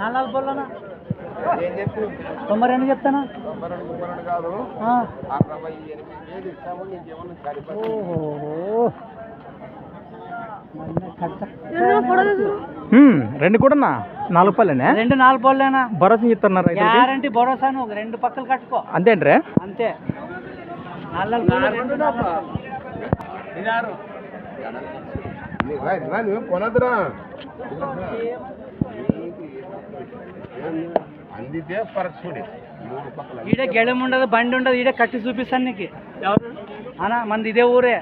నాలుగు బొల్లనా ఏం చెప్పు? తొంభై రెండు చెప్తానా? తొంభై రెండు ముప్పై రెండు కాదు. ఆ. అరవై ఎనిమిది వేలు ఇస్తాము నీకేమన్నా సరిపోతుంది ఓహో. మొన్న కట్ట రెండు కూడా నాలుగు పల్లెనే రెండు నాలుగు బొల్లేనా భరోసా చెప్తున్నారు గ్యారంటీ భరోసాను రెండు పక్కలు కట్టుకో. అంతేంట్రే అంతే. నాలుగు నువ్వు కొనదురా. అందితే ఫరక్ చూడి. మూడు పక్కల ఈడే గెడం ఉండదు బండి ఉండదు ఈడే కట్టి చూపిస్తాను నీకు. అనా మంది ఇదే ఊరే.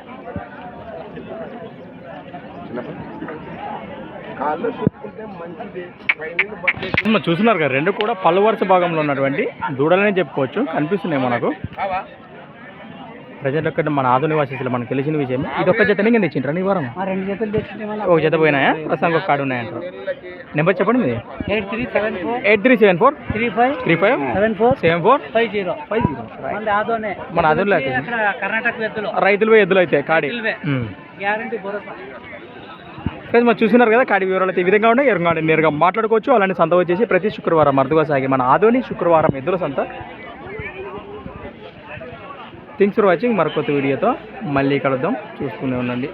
చూస్తున్నారు కదా రెండు కూడా పళ్ళు వరుస భాగంలో ఉన్నటువంటి దూడలనే చెప్పుకోవచ్చు. కనిపిస్తున్నాయి మనకు కావా ప్రజెంట్ ఒక్కటి మన ఆధునిక వాసిస్తులు మనకు తెలిసిన విషయం. ఇది ఒక్క జతనే కింద ఇచ్చిండ్రా నీ వారం? ఆ రెండు జతలు తెచ్చింటే ఒక జత పోయినాయా? ప్రస్తుతానికి ఒక కార్డు ఉన్నాయంటారు నీళ్ళకి నెంబర్ చెప్పండి మీది. Eight three seven four eight three seven four three five three five seven four seven four five zero. Five zero. ఆదోనే. మన. అక్కడ. కర్ణాటక ఎద్దులు రైతులు ఎద్దులు అయితే కాడి. గ్యారంటీ భరోసా. ఫ్రెండ్స్ మరి చూస్తున్నారు కదా కాడి వివరాలు అయితే ఈ విధంగా ఉన్నాయి. ఎరుగా నేరుగా మాట్లాడుకోవచ్చు. అలానే సంత వచ్చేసి ప్రతి శుక్రవారం అరుదుగా సాగి మన ఆదోని శుక్రవారం ఎద్దుల సంత. థింగ్స్ ఫర్ వాచింగ్ మరొక వీడియోతో మళ్ళీ కలుద్దాం. చూస్తూనే ఉండండి.